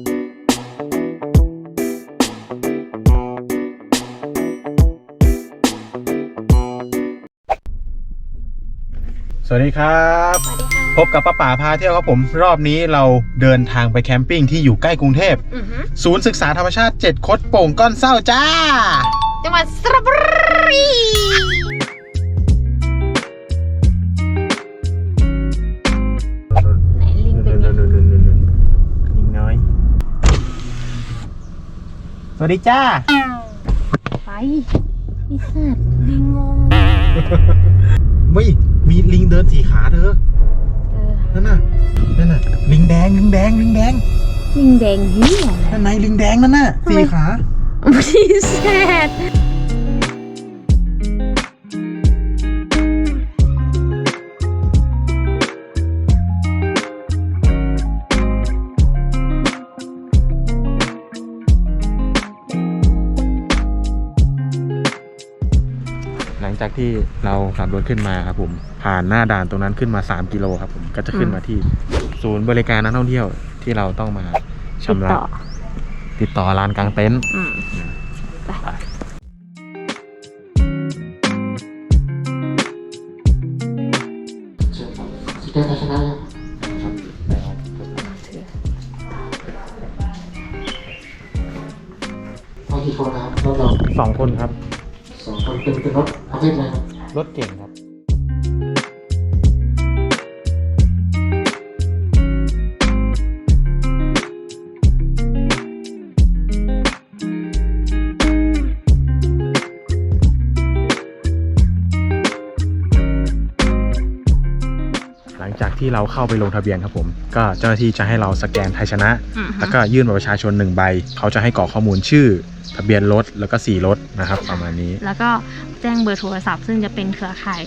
สวัสดีครับ พบกับป้าป๋าพาเที่ยวครับผม รอบนี้เราเดินทางไปแคมปิ้งที่อยู่ใกล้กรุงเทพอือหือศูนย์ศึกษาธรรมชาติ 7 คดโป่งก้อนเศร้าจ้า จังหวัดสระบุรี สวัสดีจ้า ไปไอีสัตว์ลิงงงวิมีลิงเดินสี่ขาเธอ เออนั่นน่ะ นั่นน่ะ ลิงแดง ลิงแดง ลิงแดง ลิงแดงเฮียอะไรนั่นไงลิงแดงนั่นน่ะทำไมสี่ขาพี่แซด จากที่เราขับรถขึ้นมาครับผมผ่านหน้าด่านตรงนั้นขึ้นมา 3 กิโลครับผมก็จะขึ้นมาที่ศูนย์บริการนักท่องเที่ยวที่เราต้องมาชำระติดต่อ ติดต่อลานกลางเต็นท์อืมสแกนภาชนะยังมากี่คนนะครับรถเราสองคนครับสองคนเป็นเป็นรถ ประเภทอะไรครับ รถเก่งครับ ที่เราเข้าไปลงทะเบียนครับผม ก็เจ้าหน้าที่จะให้เราสแกนไทยชนะ อือหืแล้วอก็ยื่นบัตรประชาชนหนึ่งใบ เขาจะให้กรอกข้อมูลชื่อ ทะเบียนรถแล้วก็สีรถนะครับประมาณนี้ แล้วก็แจ้งเบอร์โทรศัพท์ ซึ่งจะเป็นเครือข่าย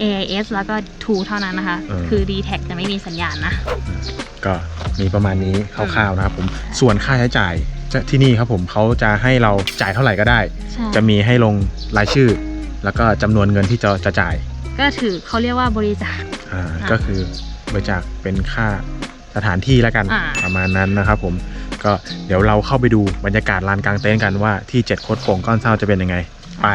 AIS แล้วก็ True เท่านั้นนะคะเออคือ d t แทจะไม่มีสัญญาณนะ ก็มีประมาณนี้คร่าวๆนะครับผม ส่วนค่าใช้จ่ายจะที่นี่ครับผมเขาจะให้เราจ่ายเท่าไหร่ก็ได้ ใช่ จะมีให้ลงรายชื่อ แล้วก็จำนวนเงินที่จะจะจ่าย ก็ถือเขาเรียกว่าบริจาค อ่าอ่าก็คือ บริจาคเป็นค่าสถานที่แล้วกันอ่าประมาณนั้นนะครับผมก็เดี๋ยวเราเข้าไปดูบรรยากาศลานกลางเต็นท์กันว่าที่เจ็ดโคดโป่งก้อนเศร้าจะเป็นยังไง ไป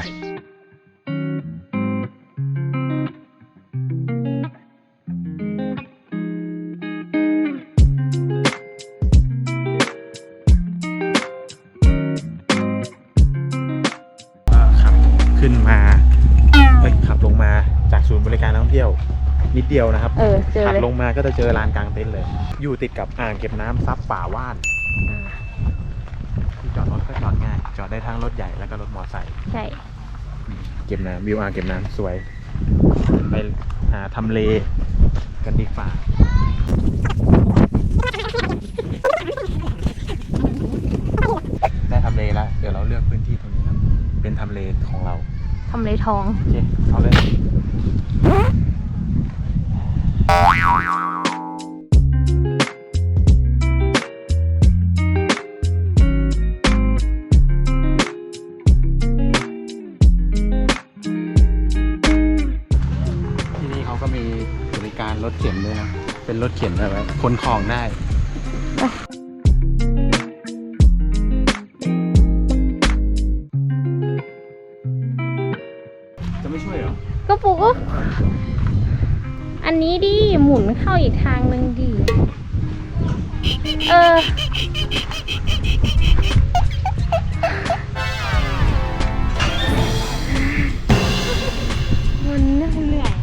นิดเดียวนะครับเออเจอถัดเลยลงมาก็จะเจอลานกลางเต็นท์เลย อยู่ติดกับอ่างเก็บน้ำซับป่าว่านอ่าที่จอดรถก็จอดง่ายจอดได้ทั้งรถใหญ่แล้วก็รถมอเตอร์ไซค์ใช่ เก็บน้ำวิวอ่างเก็บน้ำสวย ไปหาทำเลกันดีกว่าได้ทำเลแล้วเดี๋ยวเราเลือกพื้นที่ตรงนี้ครับเป็นทำเลของเราทำเลทอง โอเคเอาเลย รถเข็นด้วยนะ เป็นรถเข็นแบบว่าคนของได้จะไม่ช่วยเหรอ ก็ปูก็อันนี้ดิหมุนเข้าอีกทางหนึ่งดิเออ มันน่าเหนื่อย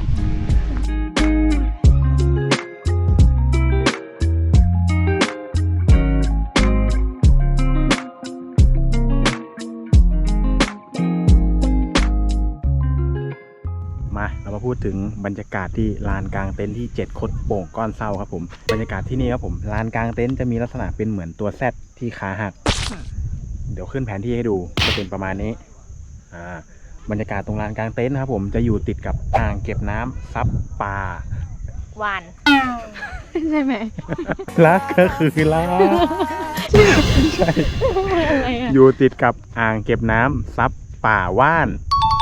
ดถึงบรรยากาศที่ลานกลางเต็นท์ที่เจ็ดคดโป่งก้อนเศร้าครับผมบรรยากาศที่นี่ครับผมลานกลางเต็นท์จะมีลักษณะเป็นเหมือนตัวแซดที่ขาหัก เดี๋ยวขึ้นแผนที่ให้ดูจะเป็นประมาณนี้อ่าบรรยากาศตรงลานกลางเต็นท์นะครับผมจะอยู่ติดกับอ่างเก็บน้ำซับป่าหวาน ใช่ไหมรักก็คือรักใช่ อะไรอะอยู่ติดกับอ่างเก็บน้ำซับป่าว่าน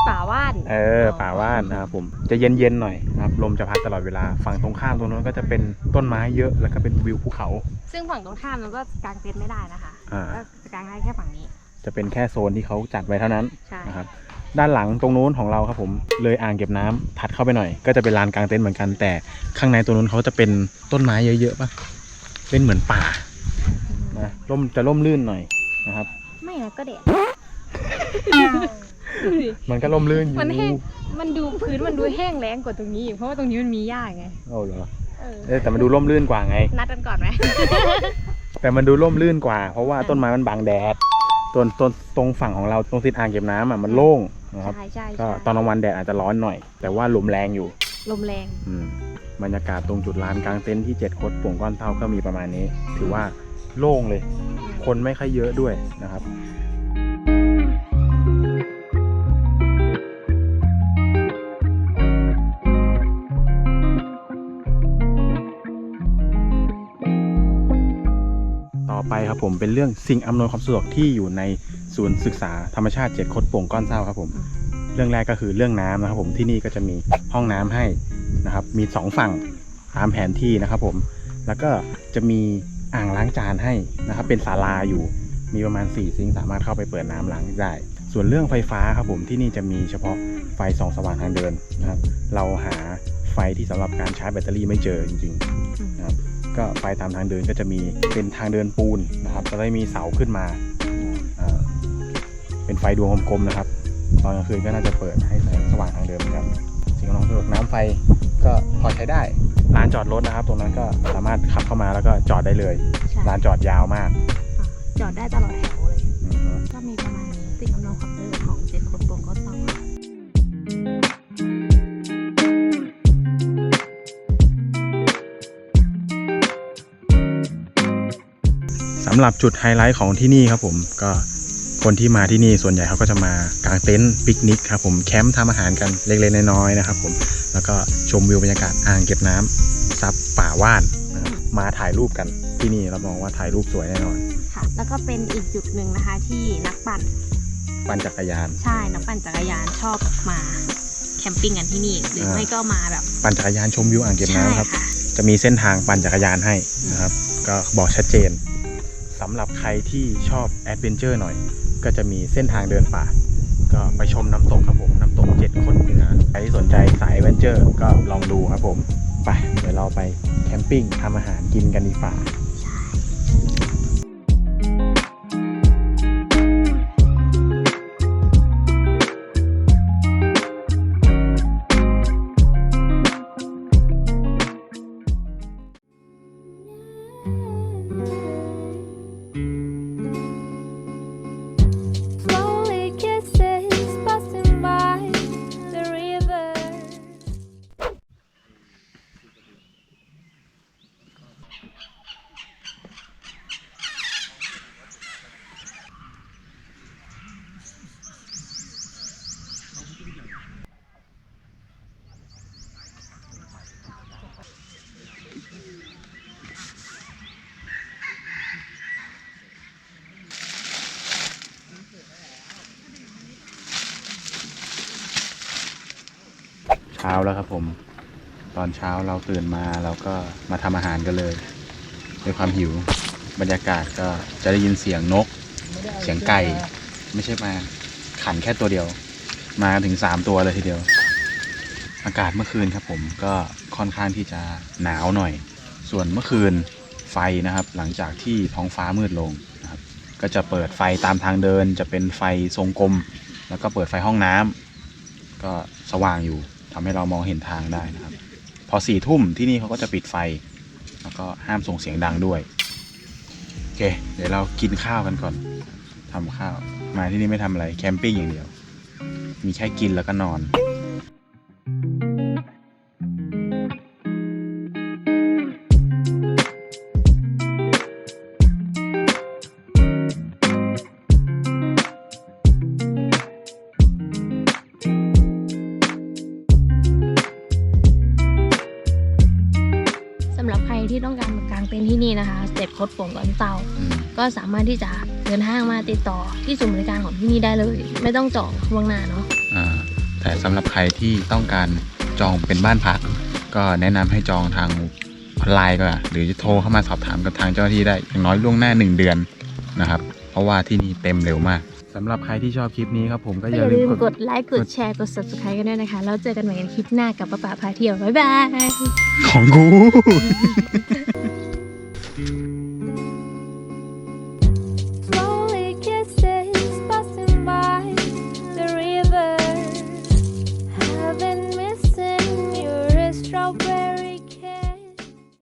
ป่าว่าน เออป่าว่านนะครับผมจะเย็นๆหน่อยนะครับลมจะพัดตลอดเวลาฝั่งตรงข้ามตรงนั้นก็จะเป็นต้นไม้เยอะแล้วก็เป็นวิวภูเขา ซึ่งฝั่งตรงข้ามมันก็กางเต็นท์ไม่ได้นะคะอ่า ก็จะกางได้แค่ฝั่งนี้ จะเป็นแค่โซนที่เขาจัดไว้เท่านั้นใช่ นะครับด้านหลังตรงนู้นของเราครับผมเลยอ่างเก็บน้ำถัดเข้าไปหน่อย ก็จะเป็นลานกลางเต็นท์เหมือนกันแต่ข้างในตรงนู้นเขาจะเป็นต้นไม้เยอะๆป่ะเป็นเหมือนป่านะร่มจะร่มรื่นหน่อยนะครับ ไม่นะก็แดด มันก็ร่มรื่นอยู่มันแห้งมันดูพื้นมันดูแห้งแล้งกว่าตรงนี้อีกเพราะว่าตรงนี้มันมีหญ้าไงเอาเหรอเออเออแต่มันดูร่มรื่นกว่าไง นัดกันก่อนไหม แต่มันดูร่มรื่นกว่า เพราะว่าต้นไม้มันบังแดดต้นต้นตรงฝั่งของเราตรงติดอ่างเก็บน้ำอะมันโล่งนะครับใช่ใช่ก็ใช่ตอนกลางวันแดดอาจจะร้อนหน่อย แต่ว่าลมแรงอยู่ลมแรงอืมบรรยากาศตรงจุดลานกลางเต็นท์ที่เจ็ดคดโป่งก้อนเท่าก็มีประมาณนี้ ถือว่าโล่งเลย คนไม่ค่อยเยอะด้วยนะครับ ไปครับผมเป็นเรื่องสิ่งอำนวยความสะดวกที่อยู่ในศูนย์ศึกษาธรรมชาติเจ็ดคดโป่งก้อนเศร้าครับผม เรื่องแรกก็คือเรื่องน้ำนะครับผมที่นี่ก็จะมีห้องน้ำให้นะครับ มีสองฝั่งตามแผนที่นะครับผม แล้วก็จะมีอ่างล้างจานให้นะครับ เป็นศาลาอยู่มีประมาณ 4 ซิงสามารถเข้าไปเปิดน้ำล้างได้ ส่วนเรื่องไฟฟ้าครับผมที่นี่จะมีเฉพาะไฟส่องสว่างทางเดินนะครับ เราหาไฟที่สำหรับการชาร์จแบตเตอรี่ไม่เจอจริงๆนะครับ ก็ไฟตามทางเดินก็จะมีเป็นทางเดินปูนนะครับแล้วก็มีเสาขึ้นมาอ่าเป็นไฟดวงกลมๆนะครับ ตอนกลางคืนก็น่าจะเปิดให้แสงสว่างทางเดินเหมือนกันสิ่งอำนวยความสะดวกน้ำไฟก็พอใช้ได้ลานจอดรถนะครับ ตรงนั้นก็สามารถขับเข้ามาแล้วก็จอดได้เลยใช่ลานจอดยาวมาก จอดได้ตลอดแถว หรับจุดไฮไลท์ของที่นี่ครับผมก็คนที่มาที่นี่ส่วนใหญ่เขาก็จะมากางเต็นท์ปิกนิกครับผมแคมป์ทำอาหารกันเล็กๆน้อยๆนะครับผมแล้วก็ชมวิวบรรยากาศอ่างเก็บน้ำซับป่าว่านนะครับมาถ่ายรูปกันที่นี่รับรองว่าถ่ายรูปสวยแน่นอนค่ะ แล้วก็เป็นอีกจุดหนึ่งนะคะที่นักปั่นปั่นจักรยาน ใช่นักปั่นจักรยานชอบมาแคมปิ้งกันที่นี่หรืออ่าไม่ก็มาแบบ ปั่นจักรยานชมวิวอ่างเก็บใช่น้ำครับค่ะจะมีเส้นทางปั่นจักรยานให้นะครับ ก็บอกชัดเจนสำหรับใครที่ชอบแอดเวนเจอร์หน่อย ก็จะมีเส้นทางเดินป่า ก็ไปชมน้ำตกครับผมน้ำตกเจ็ดคนเหนือใครที่สนใจสายแอดเวนเจอร์ก็ลองดูครับผม ไป เดี๋ยวเราไปแคมปิ้งทำอาหารกินกันดีกว่า เช้าแล้วครับผม ตอนเช้าเราตื่นมาเราก็มาทำอาหารกันเลย ด้วยความหิว บรรยากาศก็จะได้ยินเสียงนก เสียงไก่ ไม่ใช่มาขันแค่ตัวเดียว มาถึงสามตัวเลยทีเดียว อากาศเมื่อคืนครับผมก็ค่อนข้างที่จะหนาวหน่อย ส่วนเมื่อคืนไฟนะครับ หลังจากที่ท้องฟ้ามืดลงนะครับ ก็จะเปิดไฟตามทางเดิน จะเป็นไฟทรงกลม แล้วก็เปิดไฟห้องน้ำก็สว่างอยู่ ทำให้เรามองเห็นทางได้นะครับ พอสี่ทุ่มที่นี่เขาก็จะปิดไฟ แล้วก็ห้ามส่งเสียงดังด้วยโอเค เดี๋ยวเรากินข้าวกันก่อนทำข้าว มาที่นี่ไม่ทำอะไรแคมปิ้งอย่างเดียว มีแค่กินแล้วก็นอน ก็สามารถที่จะเดินทางมาติดต่อที่ศูนย์บริการของที่นี่ได้เลย ไม่ต้องจองล่วงหน้าเนาะอ่าแต่สำหรับใครที่ต้องการจองเป็นบ้านพัก ก็แนะนำให้จองทางออนไลน์ก็ได้หรือจะโทรเข้ามาสอบถามกับทางเจ้าหน้าที่ได้อย่างน้อยล่วงหน้า 1 เดือนนะครับ เพราะว่าที่นี่เต็มเร็วมากสำหรับใครที่ชอบคลิปนี้ครับผมก็ก็ออย่าย่าลืลืมมกกดดไลค์กดแชร์กด subscribe กันด้วยนะคะ แล้วเจอกันใหม่ในคลิปหน้ากับป้าป๋าพาเที่ยวบ๊ายบาย ของกู